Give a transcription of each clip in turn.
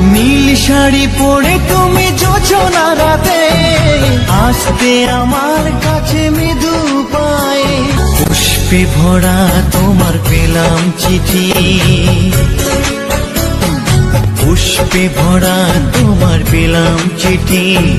নীল শাড়ি পরে তুমি যোজনা রাতে। আসতে আমার কাছে মৃদু পায়ে। পুষ্পে ভরা তোমার পেলাম চিঠি। পুষ্পে ভরা তোমার পেলাম চিঠি।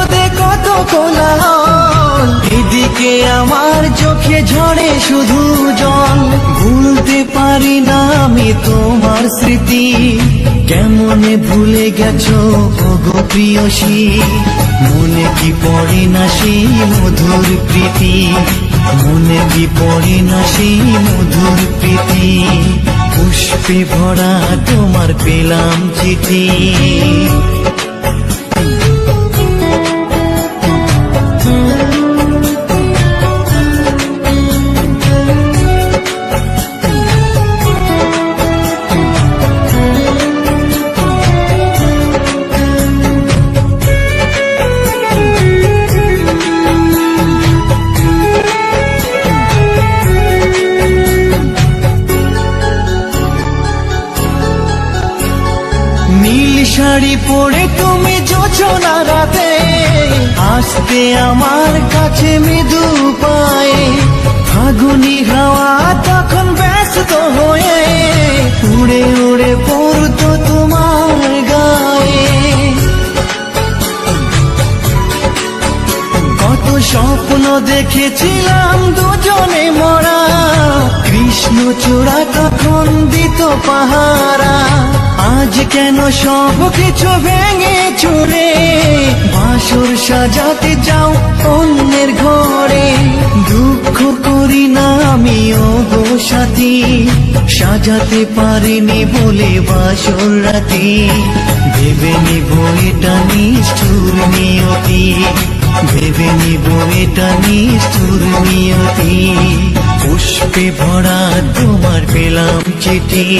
এদিকে আমার চোখে ঝরে শুধু জল। ভুলতে পারি না আমি তোমার স্মৃতি। কেমনে ভুলে গেছো, ওগো প্রিয়সী? মনে কি পড়ে না সেই মধুর প্রীতি? মনে কি পড়ে না সেই মধুর প্রীতি? পুষ্পে ভরা তোমার পেলাম চিঠি। শাড়ি পরে তুমি যোজনা রাতে। আসতে আমার কাছে মৃদু পায়ে। ফাগুনি হাওয়া তখন ব্যস্ত হয়ে উড়ে উড়ে পড়তো তোমার গায়ে। কত স্বপ্ন দেখেছিলাম দুজনে মরা। কৃষ্ণ চূড়া তখন দিত পাহারা। আজ কেন সব কিছু ভেঙে চুরে? বাসর সাজাতে যাও অন্যের ঘরে। দুঃখ করি না আমি ও সাথী। সাজাতে পারিনি বলে বাসর রাতি। ভেবে নিব এটা নিষ্ঠুর নিয়তি। ভেবে নিব এটা নিষ্ঠুর নিয়তি। পুষ্পে ভরা তোমার পেলাম চিঠি।